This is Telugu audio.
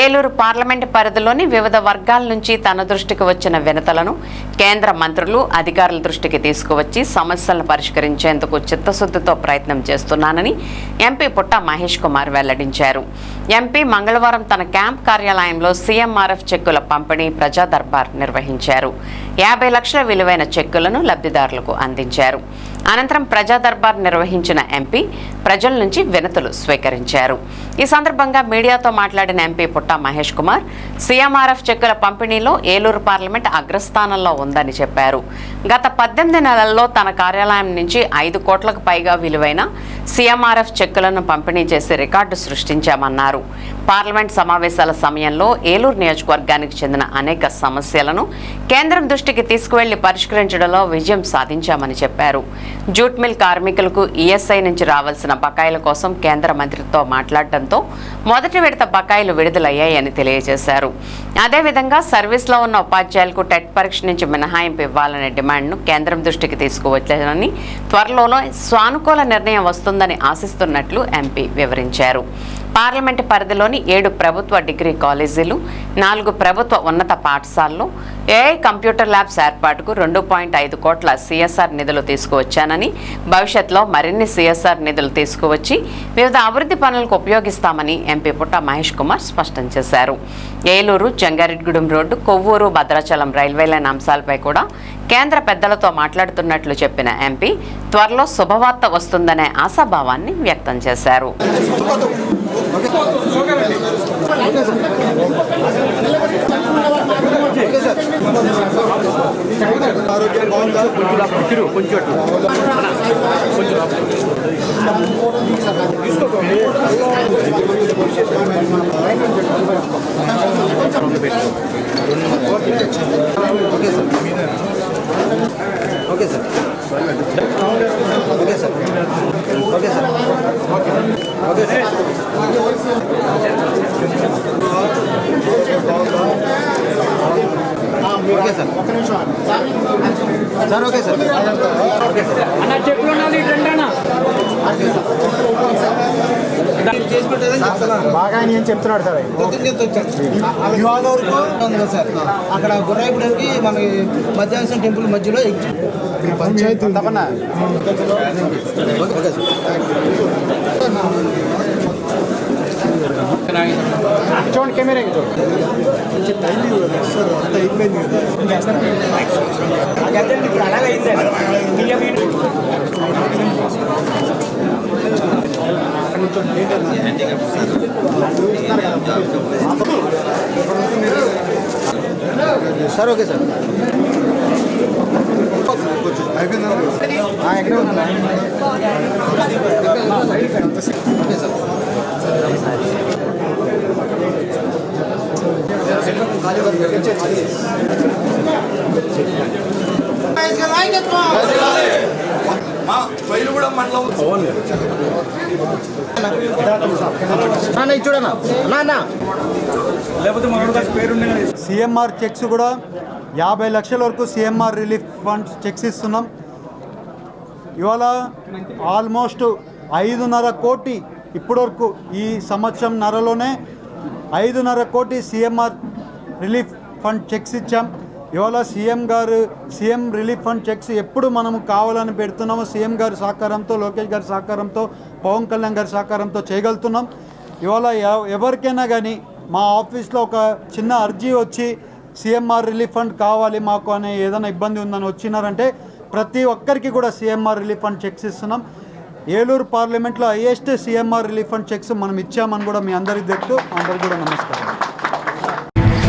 ఏలూరు పార్లమెంటు పరిధిలోని వివిధ వర్గాల నుంచి తన దృష్టికి వచ్చిన వినతలను కేంద్ర మంత్రులు అధికారుల దృష్టికి తీసుకువచ్చి సమస్యలను పరిష్కరించేందుకు చిత్తశుద్ధితో ప్రయత్నం చేస్తున్నానని ఎంపీ పుట్ట మహేష్ కుమార్ వెల్లడించారు. ఎంపీ మంగళవారం తన క్యాంప్ కార్యాలయంలో సీఎంఆర్ఎఫ్ చెక్కుల పంపిణీ ప్రజా దర్బార్ నిర్వహించారు. యాభై లక్షల విలువైన చెక్కులను లబ్ధిదారులకు అందించారు. అనంతరం ప్రజా దర్బార్ నిర్వహించిన ఎంపీ ప్రజల నుంచి వినతులు స్వీకరించారు. ఈ సందర్భంగా మీడియాతో మాట్లాడిన ఎంపీ పుట్ట మహేష్ కుమార్ సీఎంఆర్ఎఫ్ చెక్కుల పంపిణీలో ఏలూరు పార్లమెంట్ అగ్రస్థానంలో ఉందని చెప్పారు. గత పద్దెనిమిది నెలల్లో తన కార్యాలయం నుంచి ఐదు కోట్లకు పైగా విలువైన సీఎంఆర్ఎఫ్ చెక్కులను పంపిణీ చేసి రికార్డు సృష్టించామన్నారు. పార్లమెంట్ సమావేశాల సమయంలో ఏలూరు నియోజకవర్గానికి చెందిన అనేక సమస్యలను కేంద్రం దృష్టికి తీసుకువెళ్ళి పరిష్కరించడంలో విజయం సాధించామని చెప్పారు. జూట్ మిల్ కార్మికులకు ఈఎస్ఐ నుంచి రావాల్సిన బకాయిల కోసం కేంద్ర మంత్రితో మాట్లాడటంతో మొదటి విడత బకాయిలు విడుదలయ్యాయని తెలియజేశారు. అదేవిధంగా సర్వీస్లో ఉన్న ఉపాధ్యాయులకు టెట్ పరీక్ష నుంచి మినహాయింపు ఇవ్వాలనే డిమాండ్ను కేంద్రం దృష్టికి తీసుకువచ్చారని త్వరలోనే సానుకూల నిర్ణయం వస్తుందని ఆశిస్తున్నట్లు ఎంపీ వివరించారు. పార్లమెంటు పరిధిలోని ఏడు ప్రభుత్వ డిగ్రీ కాలేజీలు నాలుగు ప్రభుత్వ ఉన్నత పాఠశాలలు ఏఐ కంప్యూటర్ ల్యాబ్స్ ఏర్పాటుకు రెండు పాయింట్ ఐదు కోట్ల సిఎస్ఆర్ నిధులు తీసుకువచ్చానని భవిష్యత్తులో మరిన్ని సిఎస్ఆర్ నిధులు తీసుకువచ్చి వివిధ అభివృద్ధి పనులకు ఉపయోగిస్తామని ఎంపీ పుట్ట మహేష్ కుమార్ స్పష్టం చేశారు. Eluru Jangareddygudem road Kovvur Bhadrachalam railway line అంశాలపై కూడా కేంద్ర పెద్దలతో మాట్లాడుతున్నట్లు చెప్పిన ఎంపీ త్వరలో శుభవార్త వస్తుందనే ఆశాభావాన్ని వ్యక్తం చేశారు. Okay sir. Okay sir okay sir. Okay sir. Okay sir. Okay sir. Sir okay sir okay sir అన్న. చెట్లు ఉండాలి రండి అన్న బాగా ఆయన ఏం చెప్తున్నాడు సార్ వరకు సార్ అక్కడ గుర్రాయిపుడికి మన మధ్యాహ్నం టెంపుల్ మధ్యలో పంచాయతీ తప్పనా చూడండి కెమెరా చూడండి సార్ ఓకే సార్. ఎక్కడ ఉందా ఓకే సార్. మా మండలం నాన్న సిఎంఆర్ చెక్స్ కూడా యాభై లక్షల వరకు సిఎంఆర్ రిలీఫ్ ఫండ్స్ చెక్స్ ఇస్తున్నాం. ఇవాళ ఆల్మోస్ట్ ఐదున్నర కోటి ఇప్పటివరకు ఈ సంవత్సరం నరలోనే ఐదున్నర కోటి సిఎంఆర్ రిలీఫ్ ఫండ్ చెక్స్ ఇచ్చాం. ఇవాళ సీఎం గారు సీఎం రిలీఫ్ ఫండ్ చెక్స్ ఎప్పుడు మనం కావాలని పెడుతున్నామో సీఎం గారి సహకారంతో లోకేష్ గారి సహకారంతో పవన్ కళ్యాణ్ గారి సహకారంతో చేయగలుగుతున్నాం. ఇవాళ ఎవరికైనా కానీ మా ఆఫీస్లో ఒక చిన్న అర్జీ వచ్చి సీఎంఆర్ రిలీఫ్ ఫండ్ కావాలి మాకు అనే ఏదైనా ఇబ్బంది ఉందని వచ్చినారంటే ప్రతి ఒక్కరికి కూడా సీఎంఆర్ రిలీఫ్ ఫండ్ చెక్స్ ఇస్తున్నాం. ఏలూరు పార్లమెంట్లో highest CMR relief fund cheques మనం ఇచ్చామని కూడా మీ అందరికీ తెలుసు అందరికీ కూడా నమస్కారం.